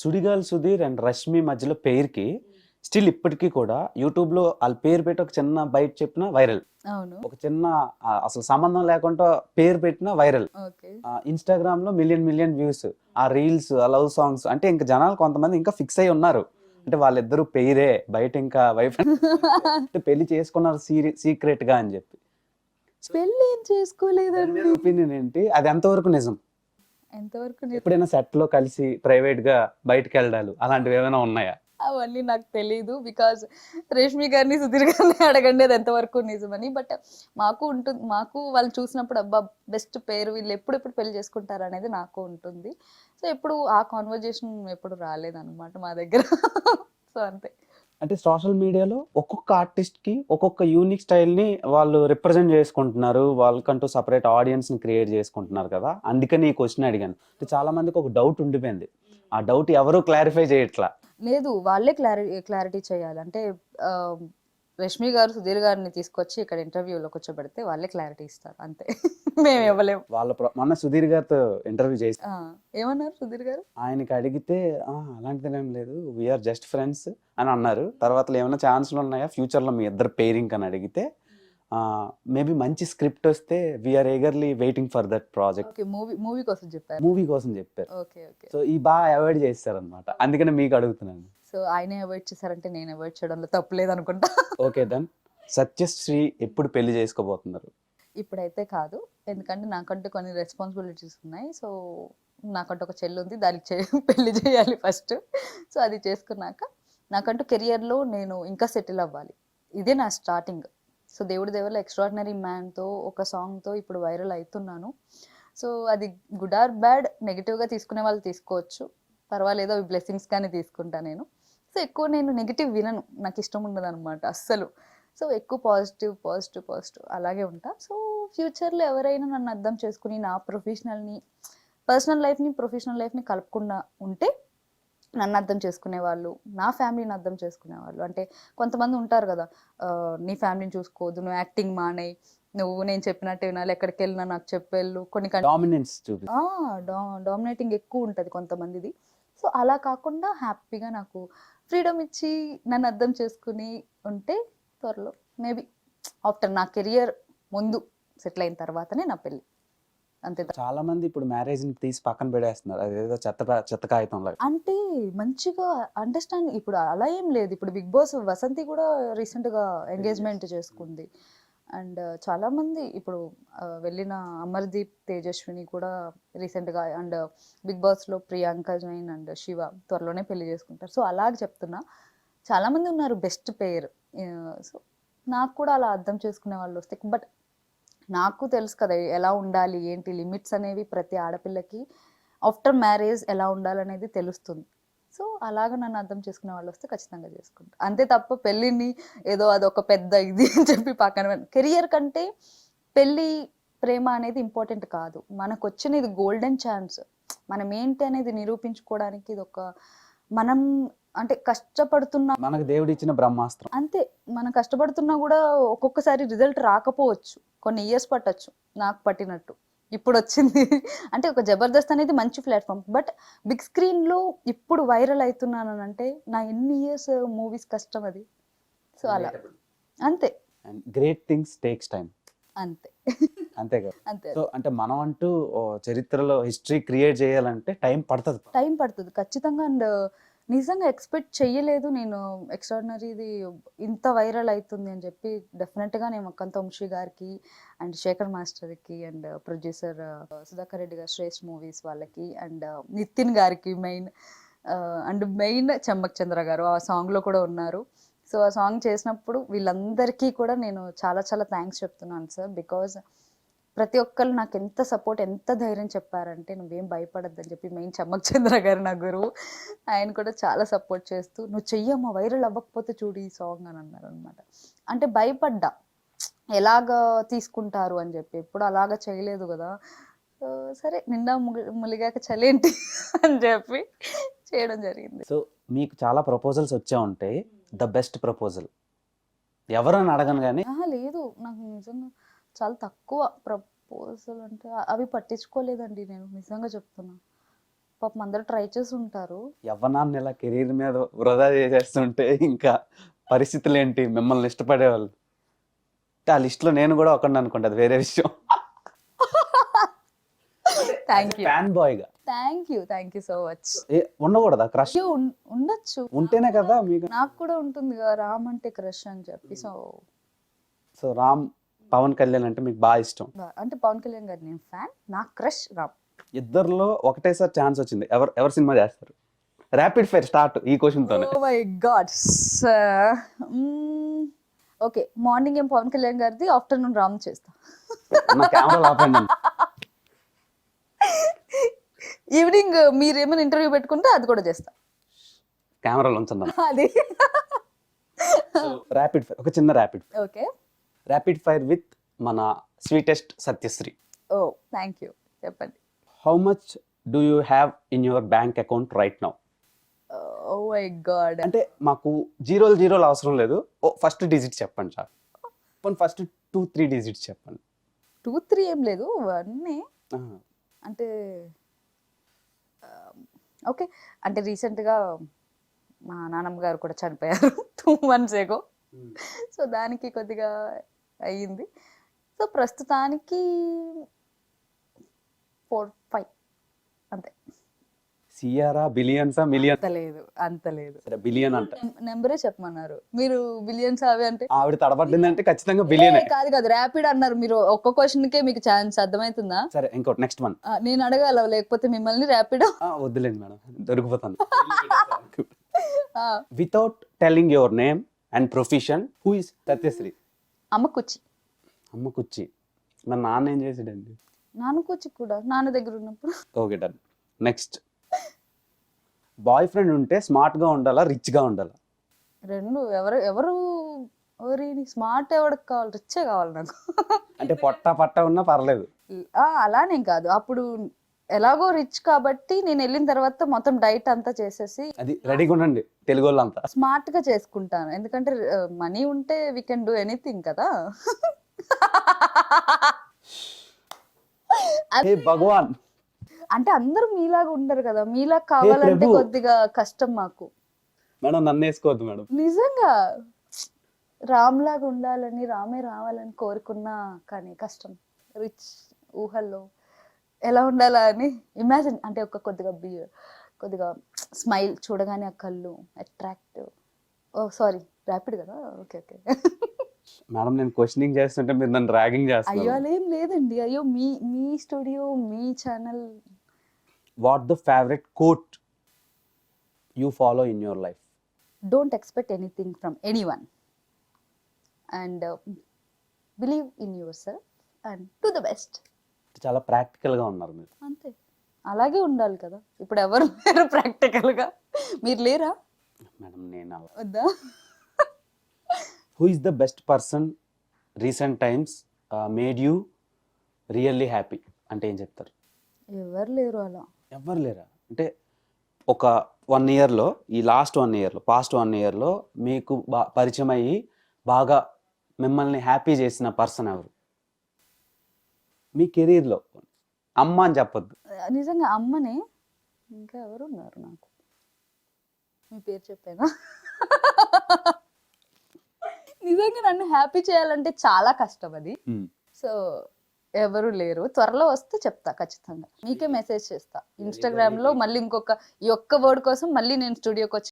Sudigali Sudheer and Rashmi మధ్యలో పేరుకి still ఇప్పటికీ కూడా యూట్యూబ్లో వాళ్ళ పేరు పెట్టి ఒక చిన్న బయట చెప్పిన వైరల్. ఒక చిన్న అసలు సంబంధం లేకుండా పేరు పెట్టిన వైరల్. ఇన్స్టాగ్రామ్లో మిలియన్ మిలియన్ వ్యూస్ ఆ రీల్స్ ఆ లవ్ సాంగ్స్ అంటే ఇంకా జనాలు కొంతమంది ఇంకా ఫిక్స్ అయి ఉన్నారు. అంటే వాళ్ళిద్దరు పేరే బయట ఇంకా వైఫ్ పెళ్ళి చేసుకున్నారు సీక్రెట్గా అని చెప్పి. పెళ్ళి ఏం చేసుకోలేదండి ఒపీనియన్ ఏంటి? అది ఎంతవరకు నిజం? ఎంతవరకు? ఎప్పుడైనా సెట్లో కలిసి ప్రైవేట్గా బయటకు వెళ్ళడాలు అలాంటివి ఏమైనా ఉన్నాయా? అవన్నీ నాకు తెలియదు బికాజ్ రేష్మి గారిని సుధీర్ గారిని అడగండి అది ఎంతవరకు నిజమని. బట్ మాకు ఉంటుంది మాకు వాళ్ళు చూసినప్పుడు అబ్బా బెస్ట్ పేరు వీళ్ళు ఎప్పుడెప్పుడు పెళ్ళి చేసుకుంటారు అనేది నాకు ఉంటుంది. సో ఎప్పుడు ఆ కాన్వర్జేషన్ ఎప్పుడు రాలేదన్నమాట మా దగ్గర. సో అంతే. అంటే సోషల్ మీడియాలో ఒక్కొక్క ఆర్టిస్ట్కి ఒక్కొక్క యూనిక్ స్టైల్ని వాళ్ళు రిప్రజెంట్ చేసుకుంటున్నారు. వాళ్ళకంటూ సపరేట్ ఆడియన్స్ని క్రియేట్ చేసుకుంటున్నారు కదా. అందుకని ఈ క్వశ్చన్ అడిగాను. అంటే చాలా మందికి ఒక డౌట్ ఉండిపోయింది. ఆ డౌట్ ఎవరు క్లారిఫై చేయట్లా? లేదు వాళ్ళే క్లారి క్లారిటీ చేయాలి. అంటే రష్మి గారు సుధీర్ గారిని తీసుకొచ్చి ఇక్కడ ఇంటర్వ్యూలో కూర్చోబెడితే వాళ్ళే క్లారిటీ ఇస్తారు. అంతే. మేము ఇవ్వలేము వాళ్ళ మొన్న సుధీర్ గారితో ఇంటర్వ్యూ చేసి ఏమన్నారు సుధీర్ గారు? ఆయనకి అడిగితే "ఆ, అలాంటిది ఏం లేదు. వీఆర్ జస్ట్ ఫ్రెండ్స్ అని అన్నారు. తర్వాత ఏమైనా ఛాన్స్లు ఉన్నాయా? ఫ్యూచర్లో మీ ఇద్దరు పేరింగ్ అని అడిగితే మేబీ మంచి స్క్రిప్ట్ వస్తే we're eagerly waiting for that project movie movie కోసం చెప్పారు. మూవీ కోసం చెప్పారు. Okay okay. సో ఈ బాగా అవాయిడ్ చేస్తారనమాట అందుకని మీకు అడుగుతున్నాను. సో ఆయనే అవాయిడ్ చేశారంటే నేను అవాయిడ్ చేయడంలో తప్పులేదు అనుకుంటా ఓకే దెన్ సత్యశ్రీ ఎప్పుడు పెళ్ళి చేసుకోబోతున్నారు? ఇప్పుడైతే కాదు. ఎందుకంటే నాకంటూ కొన్ని రెస్పాన్సిబిలిటీస్ ఉన్నాయి. సో నాకంటూ ఒక చెల్లి ఉంది. దానికి పెళ్ళి చేయాలి ఫస్ట్ సో అది చేసుకున్నాక నాకంటూ కెరియర్లో నేను ఇంకా సెటిల్ అవ్వాలి. ఇదే నా స్టార్టింగ్ సో దేవుడి దేవుళ్ళ ఎక్స్ట్రాడినరీ మ్యాన్తో ఒక సాంగ్తో ఇప్పుడు వైరల్ అవుతున్నాను సో అది గుడ్ ఆర్ బ్యాడ్ నెగిటివ్గా తీసుకునే వాళ్ళు తీసుకోవచ్చు. పర్వాలేదు అవి బ్లెస్సింగ్స్ కానీ తీసుకుంటా నేను. సో ఎక్కువ నేను నెగిటివ్ వినను. నాకు ఇష్టం ఉండదు అనమాట అస్సలు. సో ఎక్కువ పాజిటివ్ పాజిటివ్ పాజిటివ్ అలాగే ఉంటా. సో ఫ్యూచర్లో ఎవరైనా నన్ను అర్థం చేసుకుని నా ప్రొఫెషనల్ని పర్సనల్ లైఫ్ని ప్రొఫెషనల్ లైఫ్ని కలపకుండా ఉంటే నన్ను అర్థం చేసుకునే వాళ్ళు నా ఫ్యామిలీని అర్థం చేసుకునే వాళ్ళు. అంటే కొంతమంది ఉంటారు కదా నీ ఫ్యామిలీని చూసుకోవద్దు నువ్వు యాక్టింగ్ మానేయి నువ్వు నేను చెప్పినట్టు వినాలి ఎక్కడికి వెళ్ళినా నాకు చెప్పేళ్ళు. కొన్ని డామినెన్స్ డామినేటింగ్ ఎక్కువ ఉంటుంది కొంతమందిది. సో అలా కాకుండా హ్యాపీగా నాకు ఫ్రీడమ్ ఇచ్చి నన్ను అర్థం చేసుకుని ఉంటే త్వరలో. మేబీ ఆఫ్టర్ నా కెరియర్ ముందు సెటిల్ అయిన తర్వాతనే నా పెళ్ళి. అంతే చాలా మంది ఇప్పుడు మ్యారేజ్ని తీసి పక్కన పెడేస్తున్నారు. అదేదో చెత్త చెత్త కాగితంలో అంటే మంచిగా అండర్స్టాండ్ ఇప్పుడు అలా ఏం లేదు. ఇప్పుడు బిగ్ బాస్ వసంతి కూడా రీసెంట్గా ఎంగేజ్మెంట్ చేసుకుంది. అండ్ చాలామంది ఇప్పుడు వెళ్ళిన అమర్దీప్ తేజస్విని కూడా రీసెంట్గా అండ్ బిగ్ బాస్లో ప్రియాంక జైన్ అండ్ శివ త్వరలోనే పెళ్ళి చేసుకుంటారు. సో అలాగే చెప్తున్నా. చాలామంది ఉన్నారు బెస్ట్ పేర్. సో నాకు కూడా అలా అర్థం చేసుకునే వాళ్ళు వస్తే బట్ నాకు తెలుసు కదా ఎలా ఉండాలి ఏంటి లిమిట్స్ అనేవి ప్రతి ఆడపిల్లకి ఆఫ్టర్ మ్యారేజ్ ఎలా ఉండాలనేది తెలుస్తుంది. సో అలాగ నన్ను అర్థం చేసుకునే వాళ్ళు వస్తే ఖచ్చితంగా చేసుకుంటా. అంతే తప్ప పెళ్ళిని ఏదో అదొక పెద్ద ఇది అని చెప్పి పక్కన కెరియర్ కంటే పెళ్ళి ప్రేమ అనేది ఇంపార్టెంట్ కాదు. మనకు వచ్చిన ఇది గోల్డెన్ ఛాన్స్. మనం ఏంటి అనేది నిరూపించుకోవడానికి ఇది ఒక మనం అంటే కష్టపడుతున్నా మనకు దేవుడు ఇచ్చిన బ్రహ్మాస్త్రం. అంతే. మనం కష్టపడుతున్నా కూడా ఒక్కొక్కసారి రిజల్ట్ రాకపోవచ్చు. కొన్ని ఇయర్స్ పట్టొచ్చు నాకు పట్టినట్టు. ఇప్పుడు వచ్చింది అంటే ఒక జబర్దస్త్ అనేది మంచి ప్లాట్ఫామ్. బట్ బిగ్ స్క్రీన్లో ఇప్పుడు వైరల్ అవుతున్నాను అంటే నా ఎన్ని ఇయర్స్ మూవీస్ కష్టం అది. సో అలా. అంతే. And great things takes time అంతే. అంతే కదా. అంతే. సో అంటే మనం అంటూ చరిత్రలో హిస్టరీ క్రియేట్ చేయాలంటే టైం పడుతుంది. టైం పడుతుంది. ఖచ్చితంగా అండ్ నిజంగా ఎక్స్పెక్ట్ చెయ్యలేదు నేను ఎక్స్ట్రాడినరీది ఇంత వైరల్ అవుతుంది అని చెప్పి డెఫినెట్గా నేను అక్కంత వంశీ గారికి అండ్ శేఖర్ మాస్టర్కి and producer Sudhakar Reddy garu Sreshth movies వాళ్ళకి అండ్ uh, నితిన్ గారికి main and main Chammak Chandra garu ఆ సాంగ్లో కూడా ఉన్నారు. సో ఆ సాంగ్ చేసినప్పుడు వీళ్ళందరికీ కూడా నేను చాలా చాలా థ్యాంక్స్ చెప్తున్నాను సార్ బికాజ్ ప్రతి ఒక్కరు నాకు ఎంత సపోర్ట్ ఎంత ధైర్యం చెప్పారంటే నువ్వేం భయపడద్దని చెప్పి మెయిన్ చమ్మక్ చంద్ర గారు నా గురువు. ఆయన కూడా చాలా సపోర్ట్ చేస్తూ నువ్వు చెయ్యమ్మా వైరల్ అవ్వకపోతే చూడు ఈ సాంగ్ అని అన్నారు అనమాట అంటే భయపడ్డా. ఎలాగ తీసుకుంటారు అని చెప్పి. ఎప్పుడు అలాగ చేయలేదు కదా. సరే నిండా ములిగాక చలేంటి అని చెప్పి చేయడం జరిగింది. సో మీకు చాలా ప్రపోజల్స్ వచ్చే ఉంటాయి ద బెస్ట్ ప్రపోజల్. ఎవరని అడగను కానీ లేదు. నాకు నిజంగా చాలా తక్కువ ప్రపోజల్ అంటే అవి పట్టించుకోలేదండి నేను నిజంగా చెప్తున్నా. పాపం అందరూ ట్రై చేసి ఉంటారు. యవ్వనాన్ని ఇలా కెరీర్ మీద వృధా చేసేస్తుంటే ఇంకా పరిస్థితులు ఏంటి మిమ్మల్ని ఇష్టపడేవాళ్ళు. ఆ లిస్ట్లో నేను కూడా ఒకటి అనుకుంటా అది వేరే విషయం. Thank you fan బాయ్గా thank you thank you so much ఉండకూడదా క్రష్ ఉండొచ్చు. ఉంటేనే కదా మీకు. నాకు కూడా ఉంటుంది కదా రామ్ అంటే క్రష్ అని చెప్పి సో సో రామ్ పవన్ కళ్యాణ్ అంటే మీకు బాగా ఇష్టం. అంటే పవన్ కళ్యాణ్ గారు నేను ఫ్యాన్ నా క్రష్ రామ్. ఇద్దరిలో ఒకటేసారి ఛాన్స్ వచ్చింది. ఎవరు ఎవరు సినిమా చేస్తారు? ర్యాపిడ్ ఫైర్ స్టార్ట్ ఈ క్వశ్చన్ తోనే. Oh my God okay morning ఏం పవన్ కళ్యాణ్ గారిది ఆఫ్టర్నూన్ రామ్ చేస్తా. నా కెమెరా ఆపండి ఈవినింగ్ మీరు ఏమైనా ఇంటర్వ్యూ పెట్టుకుంటే అది కూడా చేస్తా. కెమెరాలో ఉంచున్నాను అది. ర్యాపిడ్ ఫైర్ ఒక చిన్న rapid okay rapid fire with మన sweetest Satyasri oh thank you చెప్పండి. How much do you have in your bank account right now oh my god అంటే మాకు జీరోలు జీరోలు అవసరం లేదు. ఓ ఫస్ట్ డిజిట్ చెప్పండి sir. First two three digits చెప్పండి. టూ త్రీ ఏం లేదు. అన్నీ ఆ, అంటే ఓకే అంటే రీసెంట్గా మా నాన్నమ్మ గారు కూడా చనిపోయారు. టూ మంత్స్ ఏగో సో దానికి కొద్దిగా అయ్యింది. సో ప్రస్తుతానికి ఫోర్ ఫైవ్ అంతే. సిఆరా బిలియన్సా మిలియన్? అంత లేదు అంత లేదు. సరే బిలియన్ అంట. నెంబరే చెప్పమన్నారు. మీరు బిలియన్స్ అవి అంటే ఆవిడ తడబడిందంటే ఖచ్చితంగా బిలియన్. కాదు కాదు ర్యాపిడ్ అన్నారు మీరు. ఒక్క క్వశ్చన్ కే మీకు ఛాన్స్ అర్థమవుతుందా సరే ఇంకోటి నెక్స్ట్ వన్. నేను అడగాల లేకపోతే మిమ్మల్ని ర్యాపిడ్? వద్దులేండి madam దొరికిపోతాను. Without telling your name and profession who is Satyasri అమ్మ కుచ్చి అమ్మ కుర్చీ మరి నాన్న ఏం చేసాడండి? నాన్న కుచ్చి కూడా నాన్న దగ్గర ఉన్నప్పుడు. Okay done. Next. Boy friend ఉంటే స్మార్ట్గా ఉండాలా రిచ్గా ఉండాలా? రెండు ఎవరు ఎవరు ఎవరి స్మార్ట్ ఎవరికి కావాలి రిచ్చే కావాలి నాకు. అంటే పొట్ట పట్ట ఉన్నా పర్లేదు. అలానేం కాదు. అప్పుడు ఎలాగో రిచ్ కాబట్టి నేను వెళ్ళిన తర్వాత మొత్తం డైట్ అంతా చేసేసి అది రెడీగా ఉండండి తెలుగు వాళ్ళంతా స్మార్ట్గా చేసుకుంటాను. ఎందుకంటే మనీ ఉంటే వీ కెన్ డూ ఎనీథింగ్ కదా. హే భగవాన్. అంటే అందరూ మీలాగా ఉండరు కదా. మీలాగా కావాలంటే. కొద్దిగా కష్టం మాకు. మేడం నన్ను వేసుకోవద్దు మేడం. నిజంగా. రామ్ లాగా ఉండాలని రామే రావాలని కోరుకున్నా కానీ కష్టం. రిచ్ ఊహల్లో. ఎలా ఉండాలా అని ఇమాజిన్ అంటే ఒక కొద్దిగా బి కొద్దిగా స్మైల్ చూడగానే ఆ కళ్ళు అట్రాక్టివ్ ఓ సారీ ర్యాపిడ్ కదా? Okay okay. మేడం నేను క్వశ్చనింగ్ చేస్తుంటే మీరు నన్ను ర్యాగింగ్ అయ్యో చేస్తున్నారు. అలా ఏం లేదండి. అయ్యో మీ మీ studio me channel what the favourite quote you follow in your life don't expect anything from anyone and believe in yourself and to the best చాలా ప్రాక్టికల్గా ఉన్నారు మీరు. అంతే. అలాగే ఉండాలి కదా. ఇప్పుడు ఎవరు లేరు ప్రాక్టికల్గా? మీరు లేరా? మేడం నేను అలా. వద్దా? Who is the best person recent times made you really happy అంటే ఏం చెప్తారు? ఎవరు లేరు అలా. ఎవ్వరు లేరా? అంటే ఒక వన్ ఇయర్లో ఈ లాస్ట్ వన్ ఇయర్లో పాస్ట్ వన్ ఇయర్లో మీకు బా పరిచయం అయ్యి బాగా మిమ్మల్ని హ్యాపీ చేసిన పర్సన్ ఎవరు? మీ కెరీర్లో. అమ్మ అని చెప్పొద్దు. నిజంగా అమ్మనే ఇంకా ఎవరు ఉన్నారు నాకు? మీ పేరు చెప్పానా? నిజంగా నన్ను హ్యాపీ చేయాలంటే చాలా కష్టం అది. సో ఎవరు లేరు. త్వరలో వస్తే చెప్తా ఖచ్చితంగా. మీకే మెసేజ్ చేస్తా. ఇన్స్టాగ్రామ్లో మళ్ళీ ఇంకొక ఈ ఒక్క వర్డ్ కోసం మళ్ళీ నేను స్టూడియోకి వచ్చి